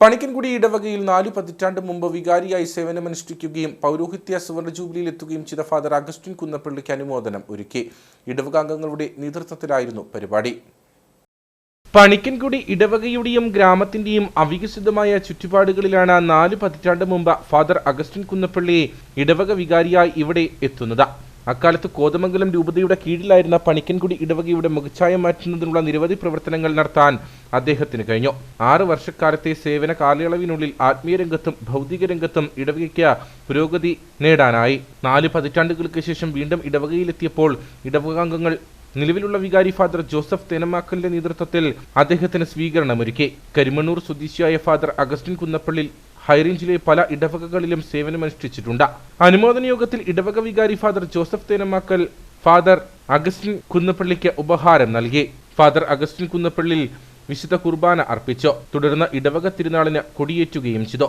പണിക്കൻകുടി ഇടവകയിൽ നാലു പതിറ്റാണ്ട് മുമ്പ് വികാരിയായി സേവനമനുഷ്ഠിക്കുകയും പൗരോഹിത്യ സുവർണ ജൂബിലിയിൽ എത്തുകയും ചെയ്ത ഫാദർ അഗസ്റ്റിൻ കുന്നപ്പള്ളിക്ക് അനുമോദനം ഒരുക്കി. ഇടവകാംഗങ്ങളുടെ നേതൃത്വത്തിലായിരുന്നു പരിപാടി. പണിക്കൻകുടി ഇടവകയുടെയും ഗ്രാമത്തിന്റെയും അവികസിതമായ ചുറ്റുപാടുകളിലാണ് നാല് പതിറ്റാണ്ട് മുമ്പ് ഫാദർ അഗസ്റ്റിൻ കുന്നപ്പള്ളിയെ ഇടവക വികാരിയായി ഇവിടെ എത്തുന്നത്. അക്കാലത്ത് കോതമംഗലം രൂപതയുടെ കീഴിലായിരുന്ന പണിക്കൻകുടി ഇടവകയുടെ മുഖച്ഛായ മാറ്റുന്നതിനുള്ള നിരവധി പ്രവർത്തനങ്ങൾ നടത്താൻ അദ്ദേഹത്തിന് കഴിഞ്ഞു. ആറ് വർഷക്കാലത്തെ സേവന കാലയളവിനുള്ളിൽ ആത്മീയ രംഗത്തും ഭൗതിക രംഗത്തും ഇടവകയ്ക്ക് പുരോഗതി നേടാനായി. നാല് പതിറ്റാണ്ടുകൾക്ക് ശേഷം വീണ്ടും ഇടവകയിലെത്തിയപ്പോൾ ഇടവകാംഗങ്ങൾ നിലവിലുള്ള വികാരി ഫാദർ ജോസഫ് തേനമാക്കലിന്റെ നേതൃത്വത്തിൽ അദ്ദേഹത്തിന് സ്വീകരണമൊരുക്കി. കരിമണ്ണൂർ സ്വദേശിയായ ഫാദർ അഗസ്റ്റിൻ കുന്നപ്പള്ളിൽ ഹൈറേഞ്ചിലെ പല ഇടവകകളിലും സേവനമനുഷ്ഠിച്ചിട്ടുണ്ട്. അനുമോദന യോഗത്തിൽ ഇടവക വികാരി father Joseph Thenamakkal father Augustine കുന്നപ്പള്ളിക്ക് ഉപഹാരം നൽകി. ഫാദർ അഗസ്റ്റിൻ കുന്നപ്പള്ളിയിൽ വിശുദ്ധ കുർബാന അർപ്പിച്ചു. തുടർന്ന് ഇടവക തിരുനാളിന് കൊടിയേറ്റുകയും ചെയ്തു.